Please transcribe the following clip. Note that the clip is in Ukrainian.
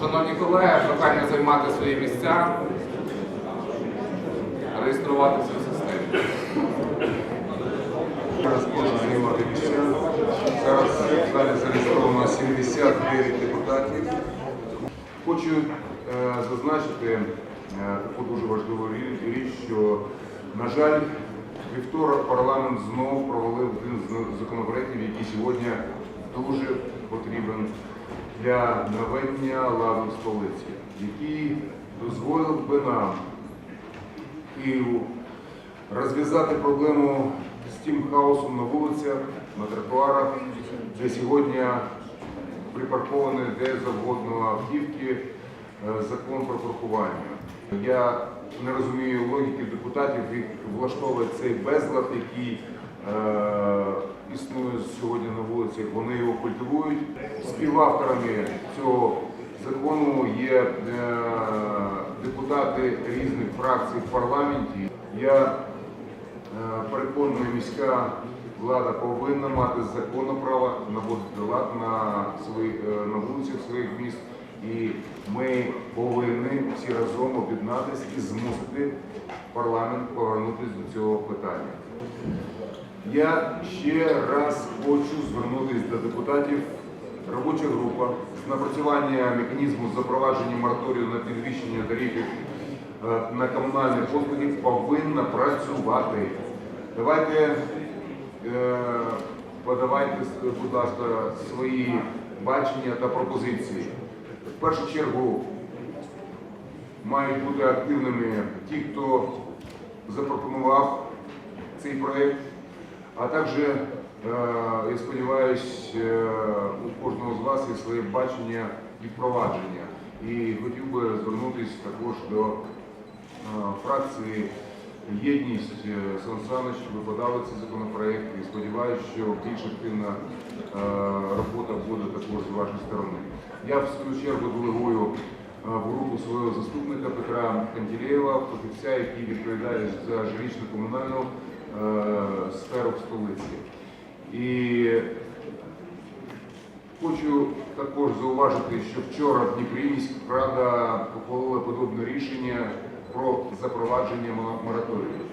Шановні колеги, прохання займати свої місця, реєструватися в системі. Зараз можна займати місця. Зараз в зареєстровано 79 депутатів. Хочу е, зазначити е, таку дуже важливу річ, що, на жаль, вівторок парламент знову провалив один з законопроєктів, який сьогодні дуже потрібен для наведення ладу столиці, який дозволив би нам Києву розв'язати проблему з тим хаосом на вулицях, на тротуарах, де сьогодні припарковані де завгодно автівки, е, закон про паркування. Я не розумію логіки депутатів, їх влаштовує цей безлад, який існує сьогодні на вулицях. Вони його культивують. Співавторами цього закону є е, депутати різних фракцій в парламенті. Я е, переконаний, міська влада повинна мати законне право наводити лад на, свої, е, на вулицях своїх міст. І ми повинні всі разом об'єднатися і змусити парламент повернутися до цього. Я ще раз хочу звернутися до депутатів. Робоча група з напрацювання механізму запровадження мораторію на підвищення тарифів е, на комунальні послуги повинна працювати. Давайте е, подавайте, будь ласка, свої бачення та пропозиції. В першу чергу мають бути активними ті, хто запропонував цей проєкт, а також, е, я сподіваюся, у кожного з вас є своє бачення і впровадження. І хотів би звернутися також до е, фракції Єдність е, Сан Саныч, ви подали цей законопроект і сподіваюся, що більш активна е, робота буде також з вашої сторони. Я в свою чергу делегую в групу свого заступника Петра Кантілєєва, фахівця, який відповідає за жилищно-комунальну е, сферу в столиці. І Хочу також зауважити, що вчора в Дніпрі міська рада ухвалила подобне рішення про запровадження мораторію.